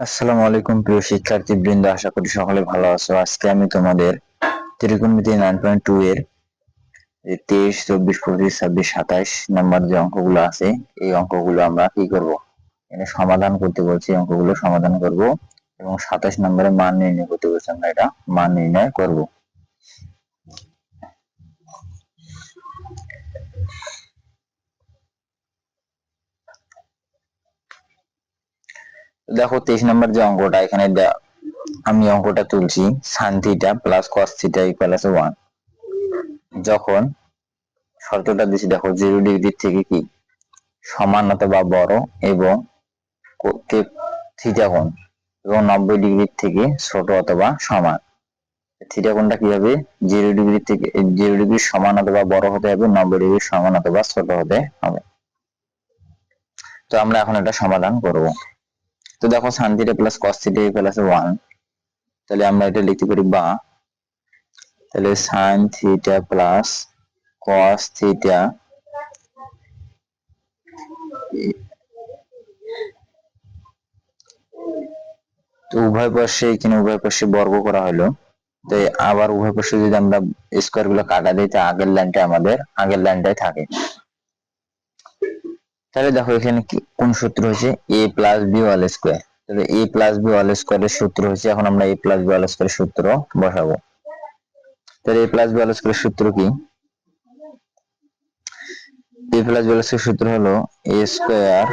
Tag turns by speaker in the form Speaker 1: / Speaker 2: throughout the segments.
Speaker 1: আসসালামু আলাইকুম প্রিয় শিক্ষার্থী বৃন্দ আশা করি সকলে ভালো আছো। আজকে আমি তোমাদের ত্রিকোণমিতি নাইন পয়েন্ট টু এর তেইশ, চব্বিশ, পঁচিশ, ছাব্বিশ, সাতাইশ নাম্বার যে অঙ্কগুলো আছে, এই অঙ্কগুলো আমরা কি করব? এখানে সমাধান করতে বলছি অঙ্কগুলো সমাধান করব এবং সাতাশ নম্বরে মান নির্ণয় করতে বলছি আমরা এটা, মান নির্ণয় করব। দেখো তেইশ নম্বর যে অঙ্কটা, এখানে আমি অঙ্কটা তুলছি sine theta plus cos theta equal আছে ওয়ান যখন শর্তটা দিছি, দেখো জিরো ডিগ্রি থেকে কি? সমান অথবা বড় এবং থিটা কোণ, এবং নব্বই ডিগ্রির থেকে ছোট অথবা সমান। থিটা কোণটা কি হবে? জিরো ডিগ্রি থেকে জিরো ডিগ্রি সমান অথবা বড় হতে হবে, নব্বই ডিগ্রি সমান অথবা ছোট হতে হবে। তো আমরা এখন এটা সমাধান করব। তো দেখো sine theta plus cos theta আছে ওয়ান তাহলে আমরা এটা লিখতে পারি বা, তাহলে sine theta plus cos theta তো উভয় পাশে এখানে উভয় পাশে বর্গ করা হলো তো আবার উভয় পাশে যদি আমরা স্কোয়ারগুলো কাটা দিই তো আগের লাইনটা আমাদের, আগের লাইনটাই থাকে। তাহলে দেখো এখানে কি, কোন সূত্র হচ্ছে A plus B whole square তাহলে এ প্লাস বি ওয়াল স্কোয়ারের সূত্র হচ্ছে এখন আমরা এ প্লাস বি ওয়াল স্কোয়ারের সূত্র বসাবো। তাহলে এ প্লাস বি ওয়াল স্কোয়ারের সূত্র কি? এ প্লাস বি ওয়াল স্কোয়ারের সূত্র হলো A square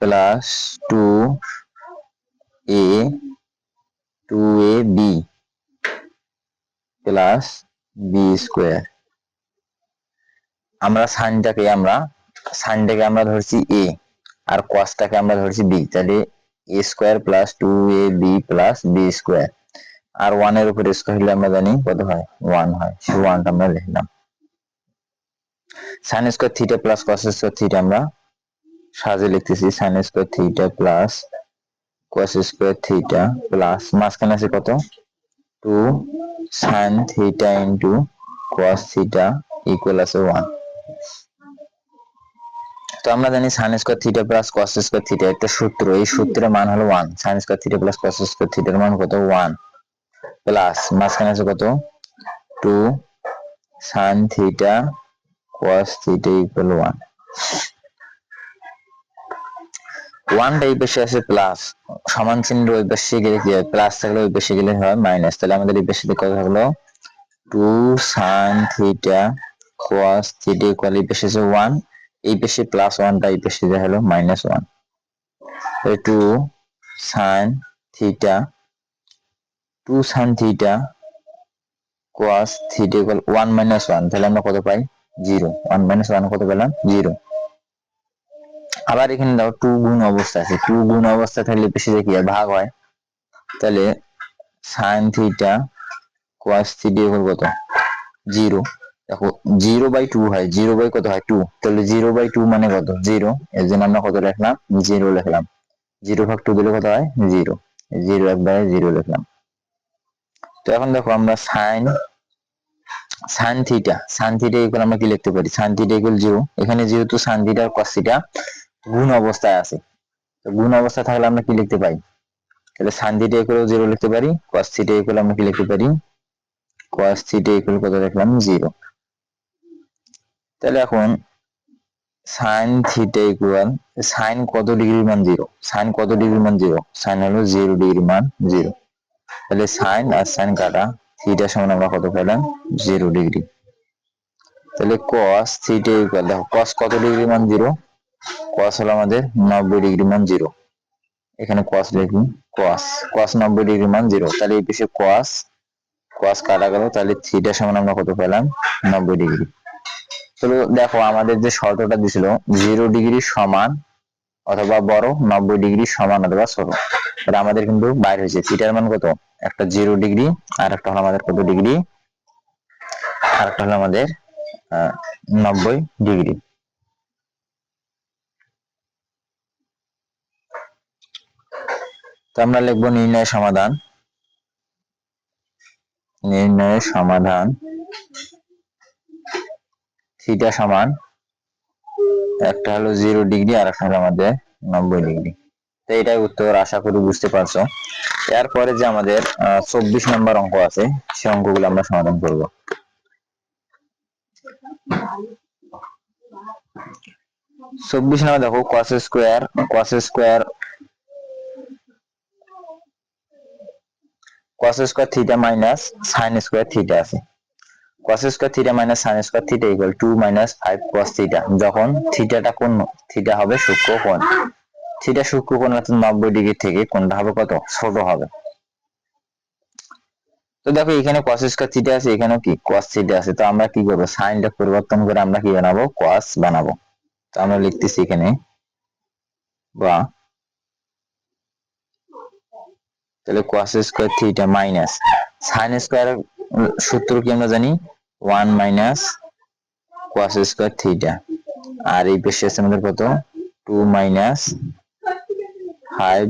Speaker 1: plus two A two A B plus B square আমরা সাইনটাকে আমরা সাইনটাকে আমরা ধরছি এ আর কসটাকে আমরা ধরছি বি তাহলে A square plus two A B plus B square আর ওয়ানের উপর স্কোয়ার হলে আমরা জানি কত হয়? ওয়ান হয়। সে ওয়ানটা আমরা লিখলাম sine square theta plus cos square theta আমরা সাজে লিখতেছি sine square theta plus cos square theta plus মাঝখানে আছে কত? Two sine theta into cos theta equal আছে ওয়ান তো আমরা জানি sine square theta plus cos square theta একটা সূত্র। এই সূত্রের মান হলো one sine square theta plus cos square থিটার মান কত? ওয়ান প্লাস মাঝখানে আছে কত? Two sine theta cos theta equal one ওয়ানটা এই পাশে আছে প্লাস সমান চিহ্ন ওই পাশে গেলে কি হয়? প্লাস থাকলে ওই পাশে গেলে হয় মাইনাস তাহলে আমাদের এই পাশে কত থাকল? Two sine theta cos theta equal এই পাশে আছে ওয়ান এই পেশে প্লাস ওয়ানটা এই পেশে যা হলো minus one two sine theta two sine theta cos theta equal one minus one তাহলে আমরা কত পাই? জিরো ওয়ান মাইনাস ওয়ান কত পেলাম? জিরো আবার এখানে দাও টু গুণ অবস্থা আছে। টু গুণ অবস্থা থাকলে পেশে কি ভাগ হয়। তাহলে sine theta cos theta equal কত? জিরো দেখো জিরো বাই টু হয় জিরো বাই কত হয়? টু তাহলে জিরো বাই টু মানে কত? জিরো এর জন্য আমরা কত লিখলাম? জিরো লিখলাম। জিরো ভাগ টু দিলে কত হয়? জিরো জিরো একবারে জিরো লিখলাম। তো এখন দেখো আমরা sine sine theta sine theta equal আমরা কি লিখতে পারি? সাইন থিটা ইকুয়াল জিরো এখানে যেহেতু সাইন থিটা আর কস থিটা গুণ অবস্থায় আছে, তো গুণ অবস্থা থাকলে আমরা কি লিখতে পাই তাহলে সাইন থিটা ইকুয়াল জিরো লিখতে পারি কস থিটা ইকুয়াল আমরা কি লিখতে পারি? কস থিটা ইকুয়াল কত লিখলাম? জিরো তাহলে এখন সাইন থিটা ইকুয়াল সাইন কত ডিগ্রির মান জিরো সাইন কত ডিগ্রির মান জিরো সাইন হলো জিরো ডিগ্রির মান জিরো তাহলে সাইন আর সাইন কাটা থিটা সমান আমরা কত পেলাম? জিরো ডিগ্রি তাহলে কস থিটা ইকুয়াল দেখো কস কত ডিগ্রি মান জিরো কস হলো আমাদের নব্বই ডিগ্রি মান জিরো এখানে কস লিখি কস কস নব্বই ডিগ্রি মান জিরো তাহলে এই পিছিয়ে কস কস কাটা গেল, তাহলে থিটা সমান আমরা কত পেলাম? নব্বই ডিগ্রি তাহলে দেখো আমাদের যে শর্তটা দিছিল জিরো ডিগ্রি সমান অথবা বড় নব্বই ডিগ্রি সমান অথবা ছোট। তাহলে আমাদের কিন্তু বাইর হয়েছে। থিটার মান কত? একটা জিরো ডিগ্রি আর একটা হলো আমাদের কত ডিগ্রি আর একটা হলো আমাদের নব্বই ডিগ্রি তো আমরা লিখব নির্ণয় সমাধান। নির্ণয়ের সমাধান। থিটা সমান একটা হলো জিরো ডিগ্রি আর একটা হলো আমাদের নব্বই ডিগ্রি তো এটাই উত্তর, আশা করি বুঝতে পারছ। এরপরে যে আমাদের চব্বিশ নম্বর অঙ্ক আছে, সে অঙ্কগুলো আমরা সমাধান করব। চব্বিশ নম্বর দেখো cos square cos square cos square theta minus sine square theta আছে। Cos square theta minus sin square theta equal 2 minus 5 cos theta যখন থিটাটা কোন থিটা হবে সূক্ষ্ম কোণ। থিটা সূক্ষ্ম কোণ অর্থাৎ 90 ডিগ্রি থেকে কোণটা হবে কত? ছোট হবে। তো দেখো এখানে cos স্কয়ার থিটা আছে, এখানেও কি? cos থিটা আছে। তো আমরা কি করব? সাইনটা পরিবর্তন করে আমরা কি বানাবো? cos বানাবো। তো আমরা লিখতেছি এখানে, বা তাহলে cos square theta minus sin square সূত্র কি আমরা জানি? One minus cos square theta. আর এই পাশে আছে আমাদের কত? Two minus five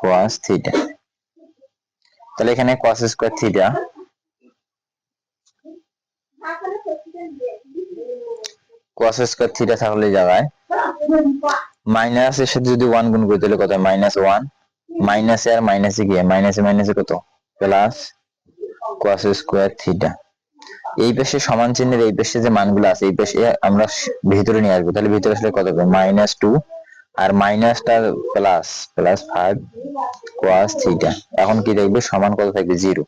Speaker 1: cos theta. তাহলে এখানে cos square theta. cos square theta থাকলে জায়গায় মাইনাস এর সাথে যদি ওয়ান গুণ করি তাহলে কত? Minus one. মাইনাসে আর মাইনাসে কি মাইনাসে মাইনাসে কত? Plus cos square theta. এই পাশে সমান চিহ্নের এই পাশে যে মানগুলো আছে, এই পাশে আমরা ভিতরে নিয়ে আসব। তাহলে ভিতরে আসলে কত হবে? মাইনাস টু আর মাইনাসটা plus plus five cos theta এখন কি দেখবে? সমান কত থাকবে? জিরো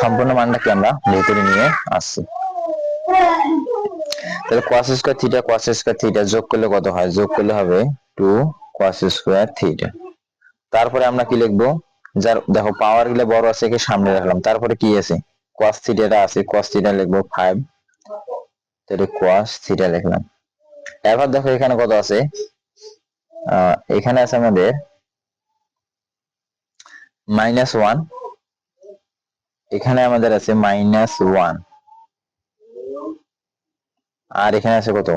Speaker 1: সম্পূর্ণ মানটাকে আমরা ভেতরে নিয়ে আসছি। তাহলে cos square theta cos square theta যোগ করলে কত হয়? যোগ করলে হবে টু কোয়াস স্কোয়ার থিটা তারপরে আমরা কি লিখব? যার, দেখো পাওয়ারগুলো বড় আছে সামনে রাখলাম। তারপরে কি আছে? Cos থিটাটা আছে cos থিটা লিখব 5 তাহলে cos থিটা লিখলাম। এবার দেখো এখানে কত আছে? এখানে আছে আমাদের মাইনাস ওয়ান এখানে আমাদের আছে মাইনাস ওয়ান আর এখানে আছে কত?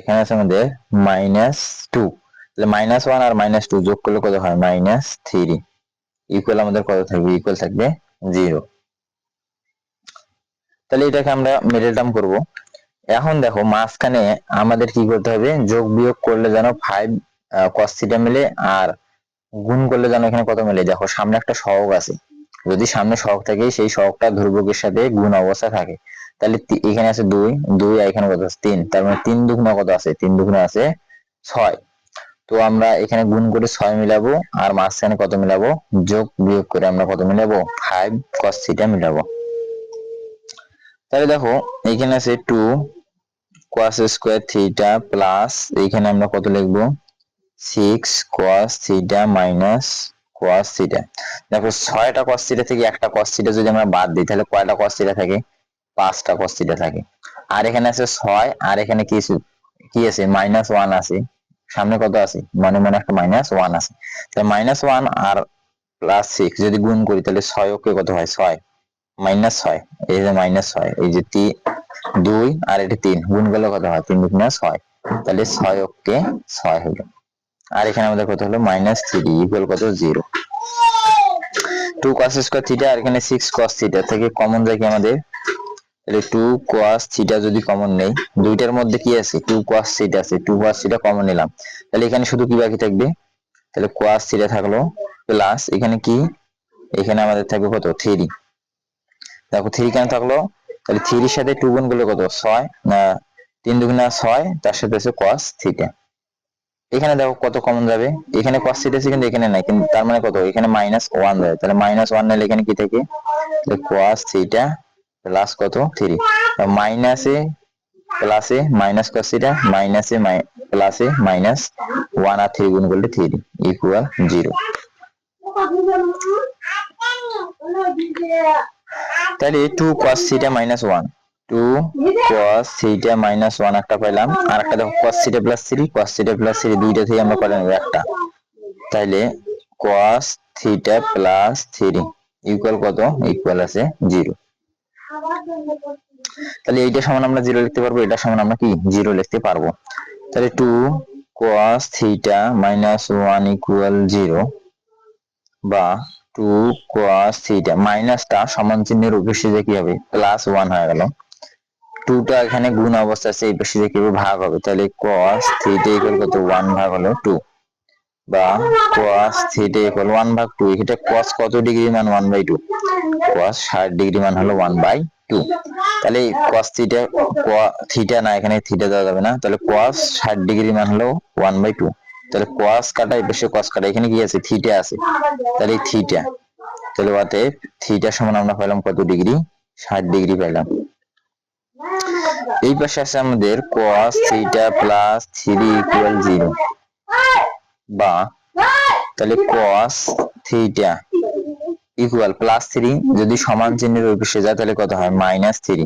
Speaker 1: এখানে আছে আমাদের মাইনাস টু তাহলে মাইনাস ওয়ান আর মাইনাস টু যোগ করলে কত হয়? মাইনাস থ্রি ইকুয়াল আমাদের কত থাকবে? ইকুয়াল থাকবে জিরো তাহলে এটাকে আমরা মিডল টার্ম করব। এখন দেখো মাঝখানে আমাদের কি করতে হবে? যোগ বিয়োগ করলে যেন ফাইভ কস থিটা মিলে আর গুণ করলে যেন এখানে কত মিলে? দেখো সামনে একটা সহগ আছে। যদি সামনে সহগ থাকে, সেই সহগটা ধ্রুবকের সাথে গুণ অবস্থা থাকে। তাহলে এখানে আছে দুই দুই আর এখানে কত আছে? তিন। তার মানে তিন দুগুণা কত আছে? তিন দুগুণা আছে ছয়। তো আমরা এখানে গুণ করে ছয় মিলাবো আর মাঝখানে কত মিলাবো? যোগ বিয়োগ করে আমরা কত মিলাবো? Five cos theta মিলাবো। তাহলে দেখো, এখানে আছে two cos square theta plus এখানে আমরা কত লিখব? Six cos theta minus cos theta দেখো, ছয়টা cos থিটা থেকে একটা cos থিটা যদি আমরা বাদ দিই, তাহলে কয়টা cos থিটা থাকে? পাঁচটা cos থিটা থাকে। আর এখানে আছে ছয়, আর এখানে কি কি আছে? মাইনাস ওয়ান আছে। সামনে কত আছে? মনে মনে একটা মাইনাস ওয়ান আছে। তাহলে মাইনাস ওয়ান আর প্লাস সিক্স যদি গুণ করি, তাহলে ছয় ওকে কত হয়? ছয়। মাইনাস ছয় এই যে মাইনাস ছয় এই যে তিন দুই আর এটি তিন, গুণ করলে কত হয়? তিন দুগুণে ছয়। তাহলে ছয় ওকে ছয় হলো। আর এখানে আমাদের কত হলো? মাইনাস থ্রি ইকুয়াল কত? Zero. Two cos square theta আর এখানে সিক্স কস থিটা থেকে কমন যায় কি আমাদের। তাহলে টু কস থিটা যদি কমন নেই, দুইটার মধ্যে কি আছে? টু কস থিটা আছে। টু কস থিটা কমন নিলাম। তাহলে এখানে শুধু কি বাকি থাকবে? তাহলে কস থিটা থাকল প্লাস এখানে কি? এখানে আমাদের থাকবে কত? থ্রি দেখো থ্রি কেন থাকল? তাহলে থ্রির সাথে টু গুণ করলে কত? ছয়, না, তিন দুগুণা ছয়, তার সাথে আছে কস থিটা এখানে দেখো কত কমন যাবে? এখানে কস থিটা আছে কিন্তু এখানে নাই, কিন্তু তার মানে কত? এখানে মাইনাস ওয়ান যাবে তাহলে মাইনাস ওয়ান নিলে এখানে কি থাকে? কস থিটা প্লাস কত? থ্রি মাইনাসে প্লাসে মাইনাস কস থিটা মাইনাসে প্লাসে মাইনাস ওয়ান আর থ্রি গুণ করলে থ্রি ইকুয়াল জিরো তাহলে two cos theta minus one two cos theta minus one একটা পাইলাম, আর একটা দেখো cos theta plus three cos theta plus three দুইটা থেকে আমরা নেব একটা। তাইলে cos theta plus three equal কত? ইকুয়াল আছে জিরো তাহলে এইটা সমান আমরা জিরো লিখতে পারব এটা সমান আমরা কি? জিরো লিখতে পারব। তাহলে two cos theta minus one equal zero বা টু cos থিটা মাইনাসটা সমান চিহ্নের উপরে যে কি হবে? প্লাস ওয়ান হয়ে গেল। টুটা এখানে গুণ অবস্থা আছে, এই পাশে কি ভাগ হবে। তাহলে cos থিটা ইকুয়াল কত? ওয়ান ভাগ হলো টু বা cos থিটা ইকুয়াল ওয়ান ভাগ টু এটা cos কত ডিগ্রি মান? ওয়ান বাই টু cos ষাট ডিগ্রি মান হলো ওয়ান বাই টু তাহলে cos থিটা থিটা না, এখানে থিটা দেওয়া যাবে না। তাহলে cos ষাট ডিগ্রি মান হলো ওয়ান বাই টু তাহলে cos কাটা এই পাশে cos কাটা এখানে কি আছে? থিটা আছে। তাহলে থিটা। তাহলে অতএব থিটা সমান আমরা পেলাম কত ডিগ্রি? ষাট ডিগ্রি পেলাম। এই পাশে আছে আমাদের cos theta plus three equal zero বা, তাহলে cos theta equal plus three যদি সমান চিহ্নের ওই পাশে যায়, তাহলে কত হয়? মাইনাস থ্রি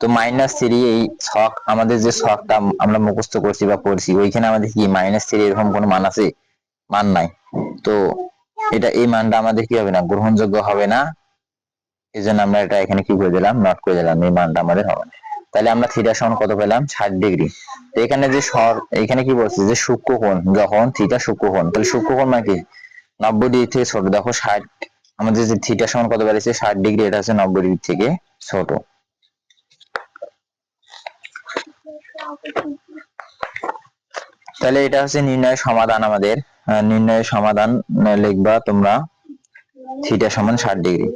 Speaker 1: তো মাইনাস থ্রি এই ছক, আমাদের যে ছকটা আমরা মুখস্থ করছি বা পড়ছি, ওইখানে আমাদের কি মাইনাস থ্রি এরকম কোনো মান আছে? মান নাই। তো এটা, এই মানটা আমাদের কি হবে না? গ্রহণযোগ্য হবে না। এই জন্য আমরা এটা এখানে কি করে দিলাম? নট করে দিলাম। এই মানটা আমাদের হবে না। তাহলে আমরা থিটা সমান কত পেলাম? ষাট ডিগ্রি তো এখানে যে সর, এখানে কি বলছে যে সূক্ষ্মকোণ, যখন থিটা সূক্ষ্মকোণ, তাহলে সূক্ষ্মকোণ মানে কি? নব্বই ডিগ্রি থেকে ছোট। দেখো ষাট, আমাদের যে থিটা সমান কত বেড়েছে? ষাট ডিগ্রি এটা হচ্ছে নব্বই ডিগ্রি থেকে ছোট। তাহলে এটা হচ্ছে নির্ণয়ের সমাধান আমাদের। আহ, নির্ণয়ের সমাধান লিখবা তোমরা থিটা সমান ষাট ডিগ্রি।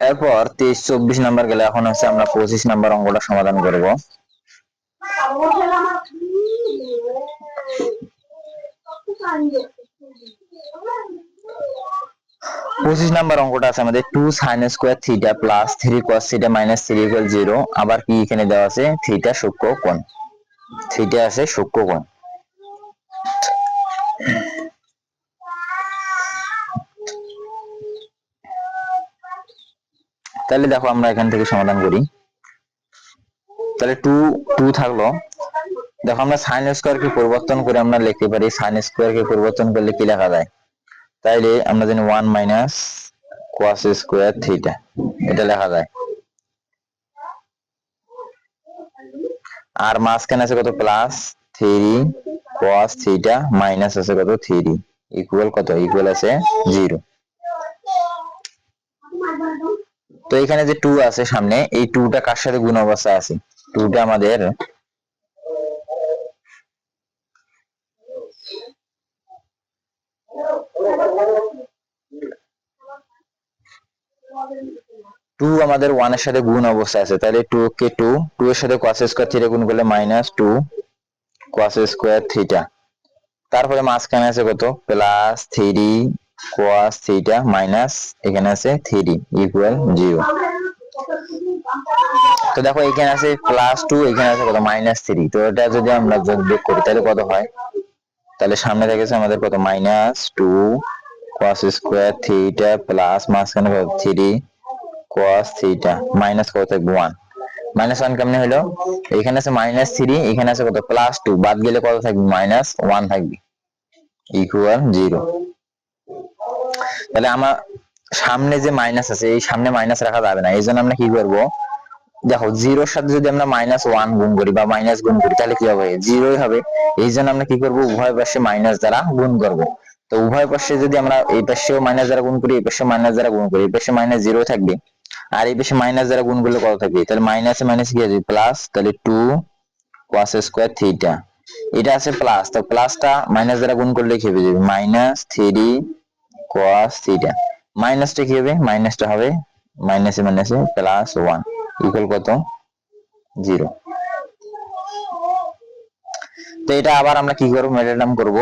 Speaker 1: এরপর তেইশ চব্বিশ নাম্বার গেলে এখন হচ্ছে আমরা পঁচিশ নাম্বার অঙ্কটা সমাধান করব। পঁচিশ নাম্বার অঙ্কটা আছে আমাদের two sine square theta plus three cos theta minus three equal zero আবার কি এখানে দেওয়া আছে? থিটা সূক্ষ্ম কোণ। থিটা আছে সূক্ষ্ম কোণ। তাহলে দেখো আমরা এখান থেকে সমাধান করি। তাহলে টু টু থাকল। দেখো আমরা সাইন স্কোয়ার কে পরিবর্তন করে আমরা লিখতে পারি সাইন স্কোয়ার কে পরিবর্তন করলে কি লেখা যায়? তাইলে আমরা জানি one minus cos square theta এটা লেখা যায়। আর মাঝখানে আছে কত? Plus three cos theta minus আছে কত? থ্রি ইকুয়াল কত? ইকুয়াল আছে জিরো তো এখানে যে টু আছে সামনে, এই টুটা কার সাথে গুণ অবস্থা আছে? টুটা আমাদের। টু আমাদের ওয়ানের সাথে গুণ অবস্থা আছে। তাহলে টু কে টু টু এর সাথে কোয়াস স্কোয়ার থিটা গুণ করলে minus two cos square theta তারপরে মাঝখানে আছে কত? Plus three cos theta minus এখানে আছে থ্রি ইকুয়াল জিরো তো দেখো, এখানে আছে প্লাস টু এখানে আছে কত? মাইনাস থ্রি তো এটা যদি আমরা যোগ বিয়োগ করি, তাহলে কত হয়? তাহলে সামনে থেকেছে আমাদের কত? Minus two cos square theta plus মাঝখানে কত? থ্রি কস থিটা মাইনাস কত থাকবে? ওয়ান মাইনাস ওয়ান কেমনে হলো? এখানে আছে মাইনাস থ্রি এখানে আছে কত? প্লাস টু বাদ গেলে কত থাকবে? মাইনাস ওয়ান থাকবে। ইকুয়াল জিরো তাহলে আমার সামনে যে মাইনাস আছে, এই সামনে মাইনাস রাখা যাবে না। এই জন্য আমরা কি করব? দেখো জিরোর সাথে যদি আমরা মাইনাস ওয়ান গুণ করি বা মাইনাস গুণ করি, তাহলে কি হবে? জিরোই হবে। এই জন্য আমরা কি করব? উভয় পাশে মাইনাস দ্বারা গুণ করব। তো উভয় পাশে যদি আমরা এই পাশেও মাইনাস দ্বারা গুণ করি, এই পাশে মাইনাস দ্বারা গুণ করি, এই পাশে মাইনাস জিরো থাকবে। আর এই পাশে মাইনাস দ্বারা গুণ করলে কত থাকবে? তাহলে মাইনাসে মাইনাস কি আছে? প্লাস তাহলে টু কোয়াস স্কোয়ার থিটা এটা আছে প্লাস তো প্লাসটা মাইনাস দ্বারা গুণ করলে কি হবে? মাইনাস থ্রি কোয়াস থিটা মাইনাসটা কি হবে? মাইনাসটা হবে মাইনাসে মাইনাসে প্লাস ওয়ান ইকুয়াল কত? জিরো তো এটা আবার আমরা কি করব? মেটাডাম করব,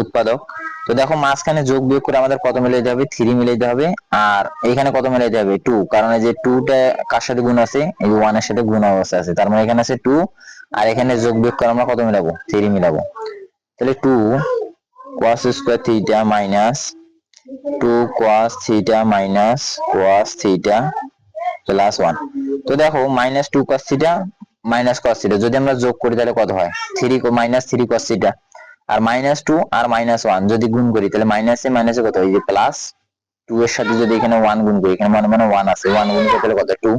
Speaker 1: উৎপাদক। তো দেখো, মাঝখানে যোগ বিয়োগ করে আমাদের কত মিলাইতে হবে? থ্রি মিলাইতে হবে। আর এখানে কত মিলাইতে হবে? টু কারণ এই যে টুটা কার সাথে গুণ আছে? এই ওয়ানের সাথে গুণ অবস্থা আছে। তার মানে এখানে আছে টু আর এখানে যোগ বিয়োগ করে আমরা কত মিলাবো? থ্রি মিলাবো। তাহলে two cos square theta minus two cos theta minus cos theta plus one তো দেখো minus two cos theta minus যদি আমরা যোগ করি, তাহলে কত হয়? থ্রি মাইনাস থ্রি থিটা আর মাইনাস আর মাইনাস যদি গুণ করি, তাহলে মাইনাসে মাইনাসে কত হয়? যে প্লাস টু এর সাথে যদি এখানে ওয়ান গুণ করি, এখানে মনে মনে ওয়ান আছে। ওয়ান গুণ করতে কত? টু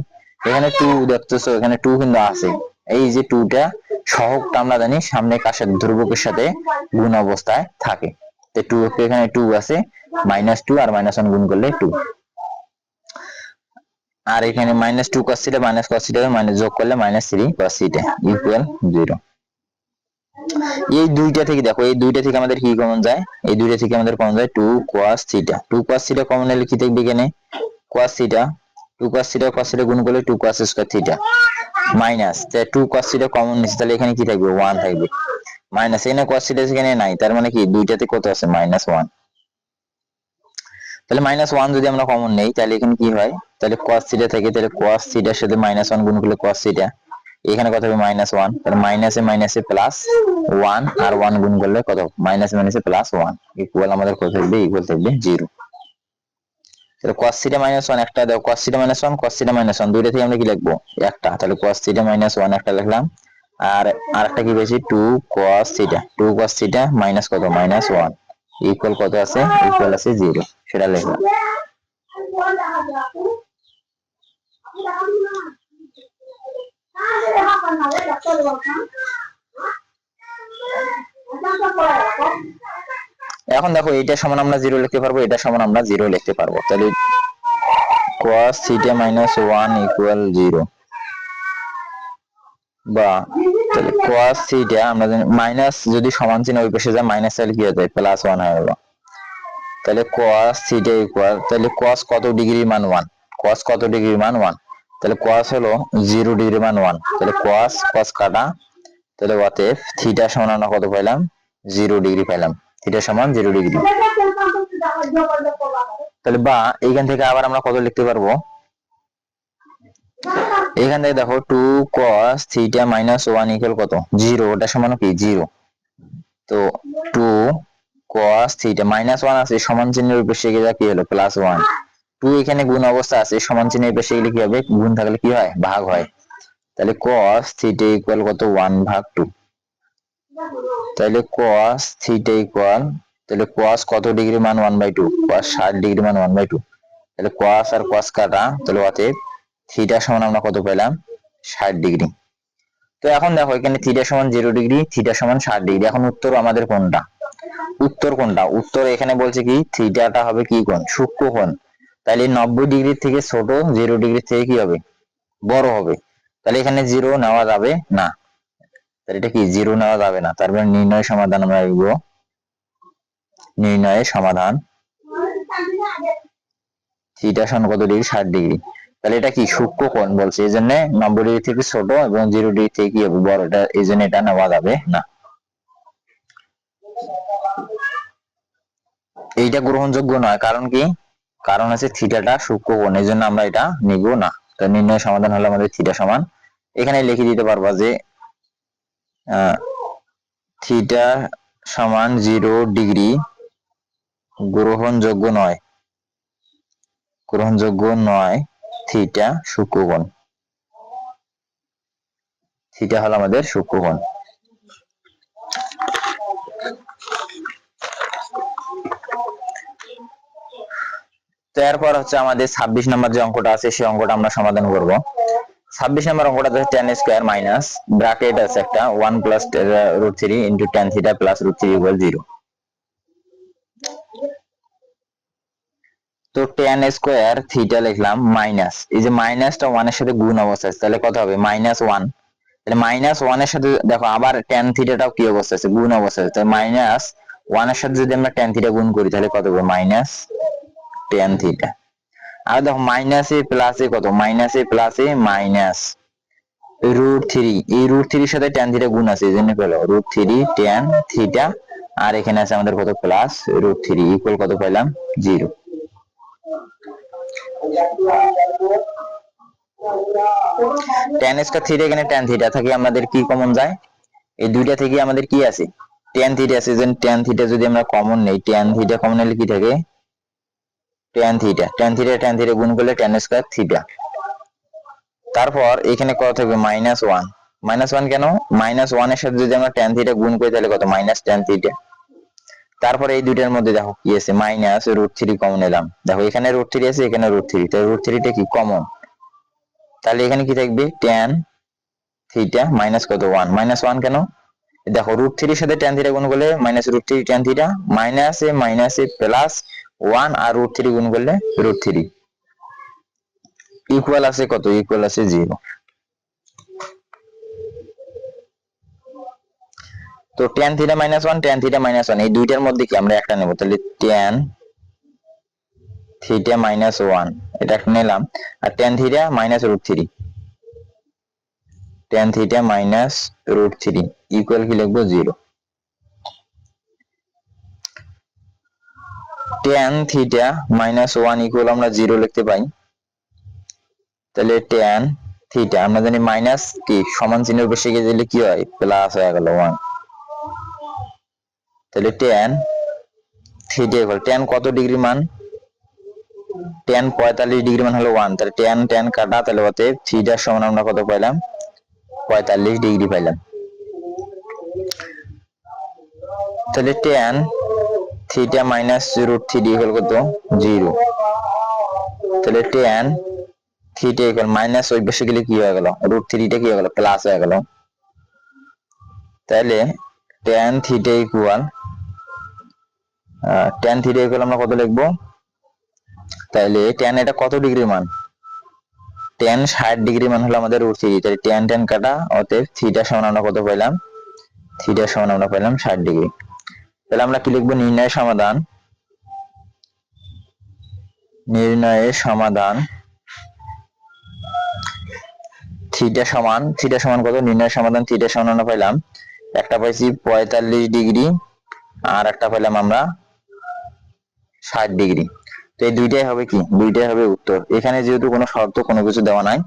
Speaker 1: এখানে টু দেখতেছো, এখানে টু কিন্তু আছে। এই যে টুটা সহগটা আমরা জানি, সামনে কাশের ধ্রুবকের সাথে গুণ অবস্থায় থাকে। তো টু এখানে টু আছে মাইনাস টু আর মাইনাস ওয়ান গুণ করলে টু আর এখানে minus two cos theta minus cos theta minus যোগ করলে minus three cos theta equal zero এই দুইটা থেকে দেখো, এই দুইটা থেকে আমাদের কি কমন যায়? এই দুইটা থেকে আমাদের কমন যায় two cos theta two cos theta common হলে কি থাকবে এখানে? Cos theta two cos theta cos theta গুণ করলে two cos square theta minus two cos theta common নিচ্ছে, তাহলে এখানে কি থাকবে? ওয়ান থাকবে। মাইনাস এখানে কোয়াস থিটা এখানে নাই, তার মানে কি? দুইটাতে কত আছে? মাইনাস ওয়ান তাহলে মাইনাস ওয়ান যদি আমরা কমন নেই, তাহলে এখানে কি হয়? তাহলে কোয়াস থিটা থেকে, তাহলে কোয়াস থিটার সাথে মাইনাস ওয়ান গুণ করলে কোয়াস থিটা এখানে কত হবে? মাইনাস ওয়ান তাহলে মাইনাসে মাইনাসে প্লাস ওয়ান আর ওয়ান গুণ করলে কত মাইনাসে মাইনাসে প্লাস ওয়ান ইকুয়াল আমাদের কত থাকবে? ইকুয়াল থাকবে জিরো তাহলে cos থিটা মাইনাস ওয়ান একটা দাও minus one cos theta minus one দুইটা থেকে আমরা কি লিখব? একটা। তাহলে cos থিটা মাইনাস ওয়ান একটা লিখলাম। আর আরেকটা কি পেয়েছি? Two cos theta two cos theta minus কত? মাইনাস ওয়ান ইকুয়াল কত আছে? ইকুয়াল আছে জিরো সেটা লিখলাম। এখন দেখো এটা সমান আমরা জিরো লিখতে পারব এটা সমান আমরা জিরো লিখতে পারব। তাহলে cos theta minus one equal zero বা, তাহলে cos থিটা আমরা মাইনাস যদি সমান চিহ্ন ওই পাশে যায় মাইনাস তাহলে কি হয়ে যায়? প্লাস ওয়ান হয়ে গেল। তাহলে cos থিটা ইকুয়াল তাহলে cos কত ডিগ্রি মান ওয়ান cos কত ডিগ্রি মান ওয়ান তাহলে cos হলো জিরো ডিগ্রি মান ওয়ান তাহলে cos cos কাটা, তাহলে অতএব থিটা সমান আমরা কত পাইলাম? জিরো ডিগ্রি পাইলাম। থিটা সমান জিরো ডিগ্রি তাহলে বা, এইখান থেকে আবার আমরা কত লিখতে পারব? এখান থেকে দেখো two cos theta minus one equal কত? জিরো ওটা সমান কি? জিরো তো two cos theta minus one আছে, সমান চিহ্নের উপরে গেলে কি হলো? প্লাস ওয়ান টু এখানে গুণ অবস্থা আছে, সমান চিহ্নের উপরে গেলে কি হবে? গুণ থাকলে কি হয়? ভাগ হয়। তাহলে কস থিটা ইকুয়াল কত? ওয়ান ভাগ টু তাহলে cos থিটা ইকুয়াল তাহলে cos কত ডিগ্রি মান 1 বাই 2 cos 60 ডিগ্রি মান 1 বাই 2 তাহলে cos আর cos কাটা, তাহলে অতএব থিটা সমান আমরা কত পেলাম? 60 ডিগ্রি তো এখন দেখো, এখানে থিটা সমান 0 ডিগ্রি থিটা সমান 60 ডিগ্রি এখন উত্তর আমাদের কোনটা? উত্তর কোনটা? উত্তর এখানে বলছে কি, থিটাটা হবে কি কোণ? সূক্ষ্ম কোণ। তাহলে 90 ডিগ্রি থেকে ছোট 0 ডিগ্রি থেকে কি হবে? বড় হবে। তাহলে এখানে জিরো নেওয়া যাবে না। তাহলে এটা কি? জিরো নেওয়া যাবে না। তার মানে নির্ণয় সমাধান আমরা লিখব। নির্ণয়ের সমাধান। থিটা সমান কত ডিগ্রি? ষাট ডিগ্রি। তাহলে এটা কি? সূক্ষ্ম কোণ বলছে। এই জন্য নব্বই ডিগ্রি থেকে ছোট এবং জিরো ডিগ্রি থেকে কি হবে? বড়। এটা এই জন্য এটা নেওয়া যাবে না। এইটা গ্রহণযোগ্য নয়, কারণ কি? কারণ আছে থিটাটা সূক্ষ্ম কোণ এই জন্য আমরা এটা নিব না। তো নির্ণয় সমাধান হলো আমাদের থিটা সমান। এখানে লিখে দিতে পারবা যে থিটা সমান জিরো ডিগ্রি গ্রহণযোগ্য নয়। গ্রহণযোগ্য নয় থিটা সূক্ষ্মকোণ। থিটা হলো আমাদের সূক্ষ্মকোণ। তো এরপর হচ্ছে আমাদের ছাব্বিশ নম্বর যে অঙ্কটা আছে, সেই অঙ্কটা আমরা সমাধান করব। ছাব্বিশ নম্বর অঙ্কটা হচ্ছে টেন স্কোয়ার মাইনাস ব্রাকেট আছে একটা one plus root three into tan theta plus root three equal zero তো টেন স্কোয়ার থিটা লিখলাম মাইনাস এই যে মাইনাসটা ওয়ানের সাথে গুণ অবস্থা আছে, তাহলে কত হবে? মাইনাস ওয়ান তাহলে মাইনাস ওয়ানের সাথে দেখো, আবার টেন থিটাটাও কি অবস্থা আছে? গুণ অবস্থা আছে। তাহলে মাইনাস ওয়ানের সাথে যদি আমরা টেন থিটা গুণ করি, তাহলে কত হবে? মাইনাস টেন থিটা আর দেখো মাইনাসে প্লাসে কত? মাইনাসে প্লাসে মাইনাস রুট থ্রি এই রুট থ্রির সাথে টেন থিটা গুণ আছে, এই জন্য পেল রুট থ্রি টেন থিটা আর এখানে আছে আমাদের কত? প্লাস রুট থ্রি ইকুয়াল কত পেলাম জিরো টেন স্কোয়ার থিটা এখানে টেন থিটা থেকে আমাদের কি কমন যায়? এই দুইটা থেকে আমাদের কি আছে টেন থিটা আছে যেন টেন থিটা যদি আমরা কমন নেই টেন থিটা কমন হলে কি থাকে? Tan theta tan theta tan theta গুণ করলে টেন স্কোয়ার থিটা তারপর এখানে কত থাকবে? মাইনাস ওয়ান মাইনাস ওয়ান কেন? মাইনাস ওয়ানের সাথে যদি আমরা টেন থিটা গুণ করি তাহলে কত? মাইনাস টেন থিটা তারপরে এই দুইটার মধ্যে দেখো কি আছে? মাইনাস রুট থ্রি কমন এলাম। দেখো এখানে রুট থ্রি আছে, এখানে রুট থ্রি তাহলে রুট থ্রিটা কি? কমন তাহলে এখানে কি থাকবে? টেন থিটা মাইনাস কত? ওয়ান মাইনাস ওয়ান কেন? দেখো রুট থ্রির সাথে ট্যান থিটা গুণ করলে minus root three tan theta minus এ মাইনাস এ প্লাস ওয়ান আর রুট থ্রি গুণ করলে রুট থ্রি ইকুয়াল আছে কত? ইকুয়াল আছে জিরো তো tan theta minus one tan theta minus one এই দুইটার মধ্যে কি আমরা একটা নেব? তাহলে ট্যান থিটা মাইনাস ওয়ান এটা নিলাম। আর tan theta minus root three tan theta minus root three equal কি লিখব? Zero tan theta minus one equal আমরা জিরো লিখতে পাই তাহলে ট্যান থিটা আমরা জানি মাইনাস কি? সমান চিহ্নের গিয়ে দিলে কি হয়? প্লাস হয়ে গেল ওয়ান তাহলে ট্যান থিটা ইকুয়াল ট্যান কত ডিগ্রি মান? ট্যান পঁয়তাল্লিশ ডিগ্রি মান হলো ওয়ান তাহলে ট্যান ট্যান কাটা, তাহলে অতএব থিটার সমান আমরা কত পাইলাম? পঁয়তাল্লিশ ডিগ্রি পাইলাম। তাহলে tan theta minus root three হল কত? জিরো তাহলে ট্যান থিটা ইকুয়াল মাইনাস ওই পাশে গেলে কি হয়ে গেল? রুট থ্রিটা কি হয়ে গেল? প্লাস হয়ে গেল। তাহলে tan theta equal tan theta equal আমরা কত লিখব? তাহলে ট্যান এটা কত ডিগ্রি মান? টেন ষাট ডিগ্রি মান হলো আমাদের রুট থ্রি তাহলে টেন টেন কাটা, অতএব থিটা সমান আমরা কত পাইলাম? থিটা সমান আমরা পাইলাম ষাট ডিগ্রি তাহলে আমরা কি লিখব? নির্ণয় সমাধান। নির্ণয়ের সমাধান। থিটা সমান থিটা সমান কত? নির্ণয় সমাধান থিটা সমান পাইলাম। একটা পাইছি পঁয়তাল্লিশ ডিগ্রি, আর একটা পাইলাম আমরা ষাট ডিগ্রি। তো এই দুইটাই হবে কি? দুইটাই হবে উত্তর। এখানে যেহেতু কোনো শর্ত কোনো কিছু দেওয়া নাই,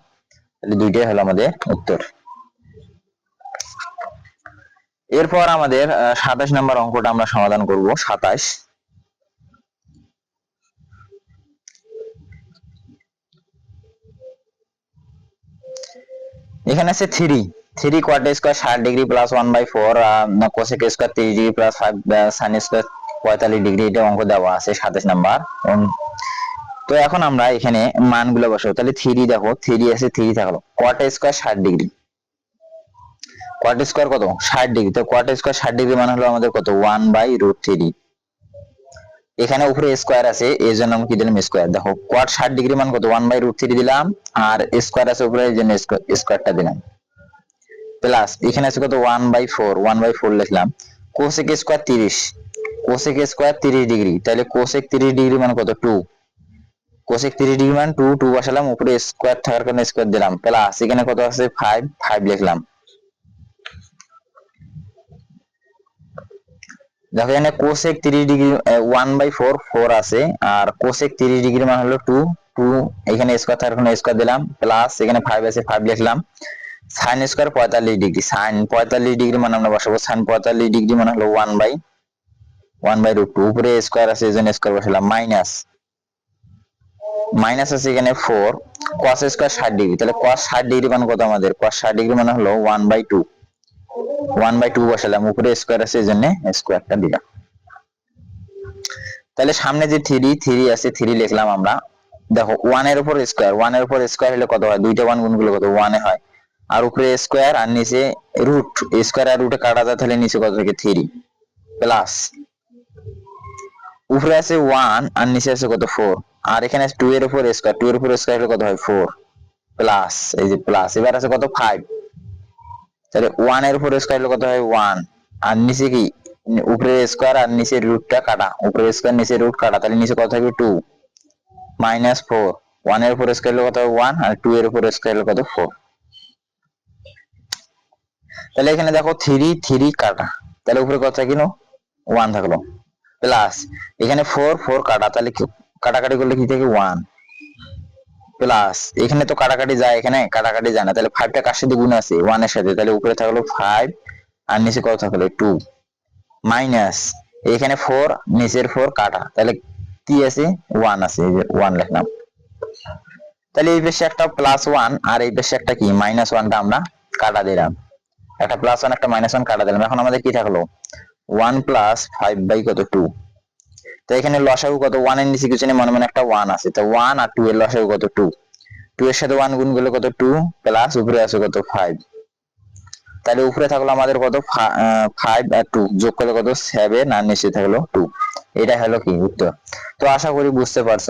Speaker 1: তাহলে দুইটাই হলো আমাদের উত্তর। এরপর আমাদের সাতাশ নম্বর অঙ্কটা আমরা সমাধান করব, সাতাশ। এখানে আছে থ্রি থ্রি কোয়ার্টার স্কোয়ার ষাট degree plus one by four cosec square তিরিশ degree plus five sine square পঁয়তাল্লিশ ডিগ্রি এটা অঙ্ক দেওয়া আছে সাতাশ নাম্বার। তো এখন আমরা এখানে মানগুলো বসাবো। তাহলে থ্রি দেখো থ্রি আছে থ্রি থাকল। কোয়ার্টার স্কোয়ার ষাট ডিগ্রি কোয়ার্টার স্কোয়ার কত? ষাট ডিগ্রি তো কোয়ার্টার স্কোয়ার ষাট ডিগ্রি মানে হলো আমাদের কত? ওয়ান বাই রুট থ্রি এখানে উপরে স্কোয়ার আছে এই জন্য আমি কি দিলাম? স্কোয়ার দেখো কোয়ার ষাট ডিগ্রি মান কত? ওয়ান বাই রুট থ্রি দিলাম, আর স্কোয়ার আছে উপরে, এই জন্য স্কোয়ারটা দিলাম। প্লাস এখানে আছে কত? One by four one by four লিখলাম। কোসেক স্কোয়ার তিরিশ। কোসেক স্কোয়ার তিরিশ ডিগ্রি তাহলে কোসেক তিরিশ ডিগ্রি মানে কত? টু কোসেক তিরিশ ডিগ্রি মানে টু টু বসালাম, উপরে স্কোয়ার থাকার কারণে স্কোয়ার দিলাম। প্লাস এখানে কত আছে? ফাইভ ফাইভ লিখলাম। দেখো এখানে কোসেক তিরিশ degree one by four four আছে। আর কোসেক তিরিশ ডিগ্রি মানে হলো টু টু এখানে স্কোয়ার থাকার কারণে স্কোয়ার দিলাম। প্লাস এখানে ফাইভ আছে ফাইভ লিখলাম। সাইন স্কোয়ার পঁয়তাল্লিশ ডিগ্রি সাইন পঁয়তাল্লিশ ডিগ্রি মানে আমরা বসাবো। সাইন পঁয়তাল্লিশ ডিগ্রি মানে হলো one by one by root two উপরে স্কোয়ার আছে, এই জন্য স্কোয়ার বসালাম। মাইনাস মাইনাস আছে এখানে ফোর কস স্কোয়ার ষাট ডিগ্রি তাহলে কস ষাট ডিগ্রি মানে কত আমাদের? কস ষাট ডিগ্রি মানে হলো one by two one by two বসালাম, উপরে স্কোয়ার আছে এই জন্য স্কোয়ারটা দিলাম। তাহলে সামনে যে থ্রি থ্রি আছে থ্রি লিখলাম আমরা। দেখো ওয়ানের উপর স্কোয়ার ওয়ানের উপর স্কোয়ার হলে কত হয়? দুইটা ওয়ান গুণগুলো কত ওয়ানে হয়। আর উপরে স্কোয়ার আর নিচে রুট স্কোয়ার আর রুটে কাটা যায়, তাহলে নিচে কত থাকে? থ্রি প্লাস উপরে আছে ওয়ান আর নিচে আছে কত? ফোর আর এখানে টু এর উপর স্কোয়ার টু এর উপর স্কোয়ার হলে কত হয়? ফোর প্লাস এই যে প্লাস এবার আছে কত? ফাইভ তাহলে ওয়ানের উপর স্কোয়ার কত হয়? ওয়ান আর নিচে কি? উপরে স্কোয়ার আর নিচে রুটটা কাটা। উপরে স্কোয়ার নিচে রুট কাটা। তাহলে নিচে কত থাকবে? টু মাইনাস ফোর ওয়ানের উপর স্কোয়ার হলে কত ওয়ান আর টু এর উপর স্কোয়ার কত? ফোর তাহলে এখানে দেখো থ্রি থ্রি কাটা। তাহলে উপরে কত থাকল? ওয়ান থাকল। প্লাস এখানে ফোর ফোর কাটা। তাহলে কাটাকাটি করলে কি থাকে? ওয়ান প্লাস এখানে তো কাটাকাটি যায়, এখানে কাটাকাটি যায় না। তাহলে ফাইভটা কার সাথে গুণ আছে? ওয়ানের সাথে। তাহলে উপরে থাকল ফাইভ আর নিচে কত থাকল? টু মাইনাস এখানে ফোর নিচের ফোর কাটা। তাহলে কি আছে? ওয়ান আছে ওয়ান লিখলাম। তাহলে এই পাশে একটা প্লাস ওয়ান আর এই পাশে একটা কি? মাইনাস ওয়ানটা আমরা কাটা দিলাম। একটা প্লাস ওয়ান একটা মাইনাস ওয়ান কাটা দিলাম। এখন আমাদের কি থাকল? ওয়ান প্লাস ফাইভ বাই কত? টু তো এখানে লসাগু কত? ওয়ানের নিচে কিছু নেই মনে মনে একটা ওয়ান আছে। তো ওয়ান আর টু এর লসাগু কত? টু টু এর সাথে ওয়ান গুণ করলে কত? টু প্লাস উপরে আছে কত? ফাইভ তাহলে উপরে থাকল আমাদের কত? ফাইভ আর টু যোগ করলে কত? সেভেন আর নিচে থাকল টু এটা হলো কি? উত্তর। তো আশা করি বুঝতে পারছ।